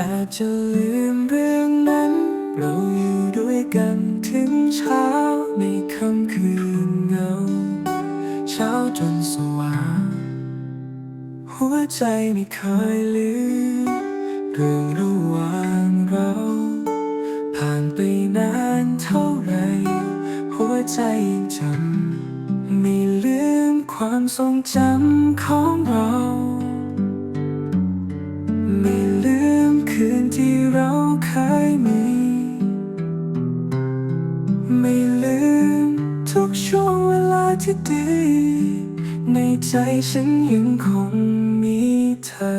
อาจจะลืมเรื่องนั้น เราอยู่ด้วยกันถึงเช้าในค่ำคืนเงา เช้าจนสว่างหัวใจไม่เคยลืมเรื่องระหว่างเรา ผ่านไปนานเท่าไร หัวใจยังจำไม่ลืมความทรงจำของเราไม่ ไม่ลืมทุกช่วงเวลาที่ดี ในใจฉันยังคงมีเธอ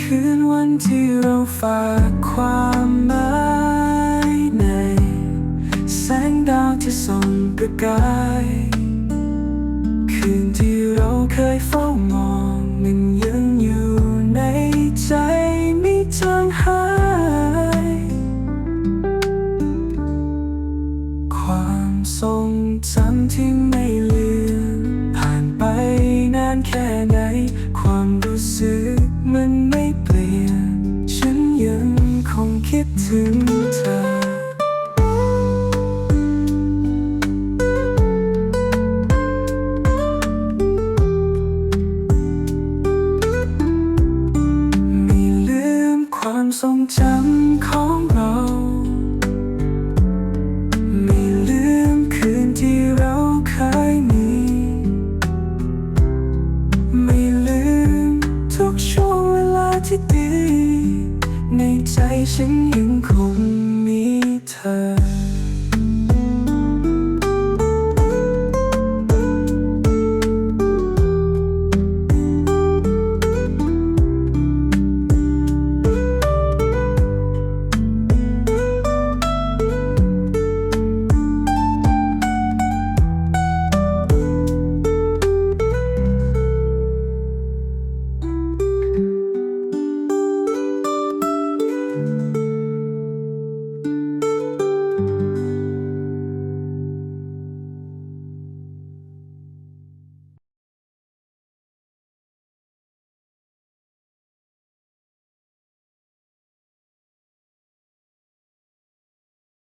คืนวันที่เราฝากความหมายใน แสงดาวที่ส่องประกาย คืนที่เราเคยเฝ้ามองมัน ทรงจำที่ไม่ลืมผ่านไปนานแค่ไหน ความรู้สึกมันไม่เปลี่ยน ฉันยังคงคิดถึงเธอไม่ลืมความทรงจำของเรา ที่ดี ในใจฉันยังคงมีเธอ